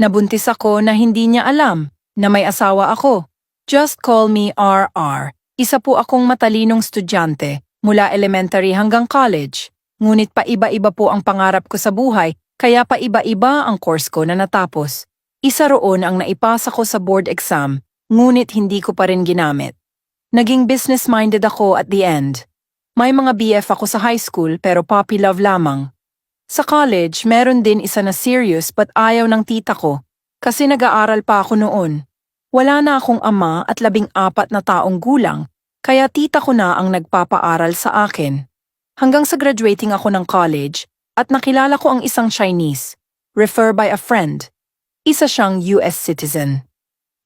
Nabuntis ako na hindi niya alam na may asawa ako. Just call me RR. Isa po akong matalinong estudyante mula elementary hanggang college. Ngunit pa iba-iba po ang pangarap ko sa buhay kaya pa iba-iba ang course ko na natapos. Isa roon ang naipasa ko sa board exam, ngunit hindi ko pa rin ginamit. Naging business-minded ako at the end. May mga BF ako sa high school pero puppy love lamang. Sa college, meron din isa na serious but ayaw ng tita ko kasi nag-aaral pa ako noon. Wala na akong ama at labing apat na taong gulang, kaya tita ko na ang nagpapaaral sa akin. Hanggang sa graduating ako ng college at nakilala ko ang isang Chinese, refer by a friend. Isa siyang US citizen.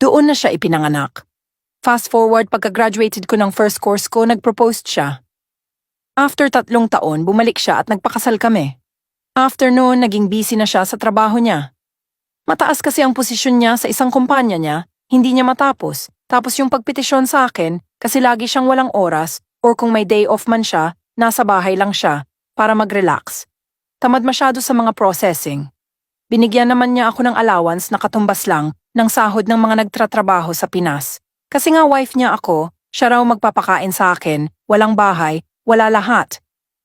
Doon na siya ipinanganak. Fast forward pagka-graduated ko ng first course ko, nag-propose siya. After tatlong taon, bumalik siya at nagpakasal kami. After noon, naging busy na siya sa trabaho niya. Mataas kasi ang posisyon niya sa isang kumpanya niya, hindi niya matapos. Tapos yung pagpetisyon sa akin, kasi lagi siyang walang oras, or kung may day off man siya, nasa bahay lang siya, para mag-relax. Tamad masyado sa mga processing. Binigyan naman niya ako ng allowance na katumbas lang ng sahod ng mga nagtratrabaho sa Pinas. Kasi nga wife niya ako, siya raw magpapakain sa akin, walang bahay, wala lahat.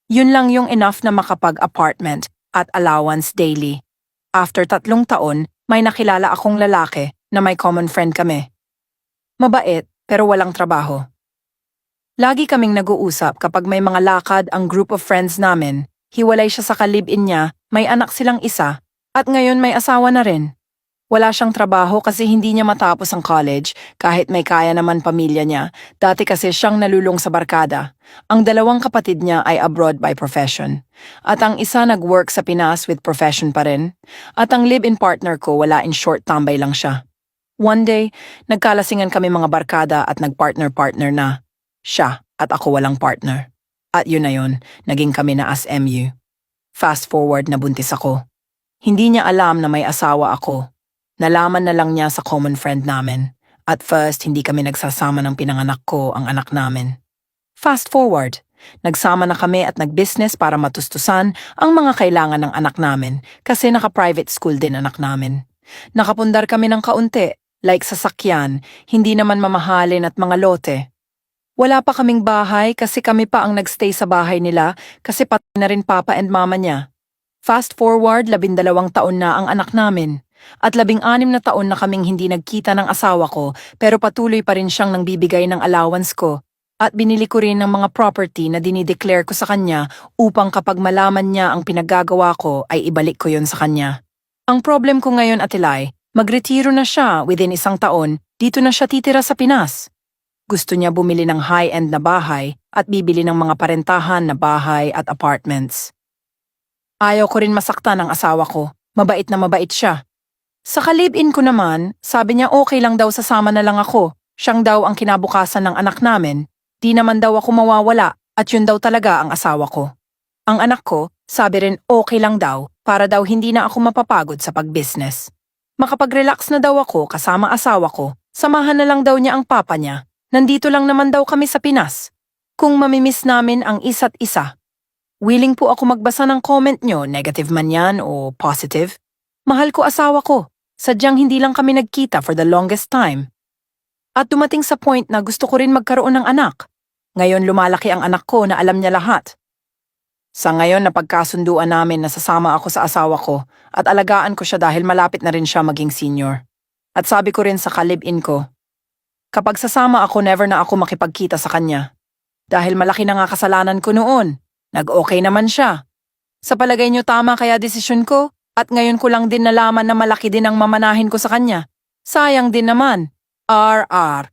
Yun lang yung enough na makapag-apartment at allowance daily. After tatlong taon, may nakilala akong lalaki na may common friend kami. Mabait, pero walang trabaho. Lagi kaming nag-uusap kapag may mga lakad ang group of friends namin. Hiwalay siya sa kalib-in niya, may anak silang isa, at ngayon may asawa na rin. Wala siyang trabaho kasi hindi niya matapos ang college kahit may kaya naman pamilya niya. Dati kasi siyang nalulong sa barkada. Ang dalawang kapatid niya ay abroad by profession. At ang isa nag-work sa Pinas with profession pa rin. At ang live-in partner ko wala in short tambay lang siya. One day, nagkalasingan kami mga barkada at nag-partner-partner na. Siya at ako walang partner. At yun na yun, naging kami na as MU. Fast forward na buntis ako. Hindi niya alam na may asawa ako. Nalaman na lang niya sa common friend namin. At first, hindi kami nagsasama ng pinanganak ko ang anak namin. Fast forward, nagsama na kami at nag-business para matustusan ang mga kailangan ng anak namin kasi naka-private school din anak namin. Nakapundar kami ng kaunti, like sasakyan, hindi naman mamahalin at mga lote. Wala pa kaming bahay kasi kami pa ang nagstay sa bahay nila kasi patay na rin papa and mama niya. Fast forward, labindalawang taon na ang anak namin. At labing-anim na taon na kaming hindi nagkita ng asawa ko pero patuloy pa rin siyang nangbibigay ng allowance ko. At binili ko rin ng mga property na dinideclare ko sa kanya upang kapag malaman niya ang pinaggagawa ko ay ibalik ko yon sa kanya. Ang problem ko ngayon, Atilay, magretiro na siya within isang taon, dito na siya titira sa Pinas. Gusto niya bumili ng high-end na bahay at bibili ng mga parentahan na bahay at apartments. Ayaw ko rin masaktan ang asawa ko. Mabait na mabait siya. Sa kalib-in ko naman, sabi niya okay lang daw sasama na lang ako. Siyang daw ang kinabukasan ng anak namin. Di naman daw ako mawawala at yun daw talaga ang asawa ko. Ang anak ko, sabi rin okay lang daw para daw hindi na ako mapapagod sa pag-business. Makapag-relax na daw ako kasama asawa ko, samahan na lang daw niya ang papa niya. Nandito lang naman daw kami sa Pinas. Kung mamimiss namin ang isa't isa. Willing po ako magbasa ng comment nyo, negative man yan o positive. Mahal ko asawa ko. Sadyang hindi lang kami nagkita for the longest time. At dumating sa point na gusto ko rin magkaroon ng anak. Ngayon lumalaki ang anak ko na alam niya lahat. Sa ngayon napagkasunduan namin na sasama ako sa asawa ko at alagaan ko siya dahil malapit na rin siya maging senior. At sabi ko rin sa kalib-in ko, kapag sasama ako never na ako makipagkita sa kanya. Dahil malaki na nga kasalanan ko noon. Nag-okay naman siya. Sa palagay niyo tama kaya desisyon ko? At ngayon ko lang din nalaman na malaki din ang mamanahin ko sa kanya. Sayang din naman. RR.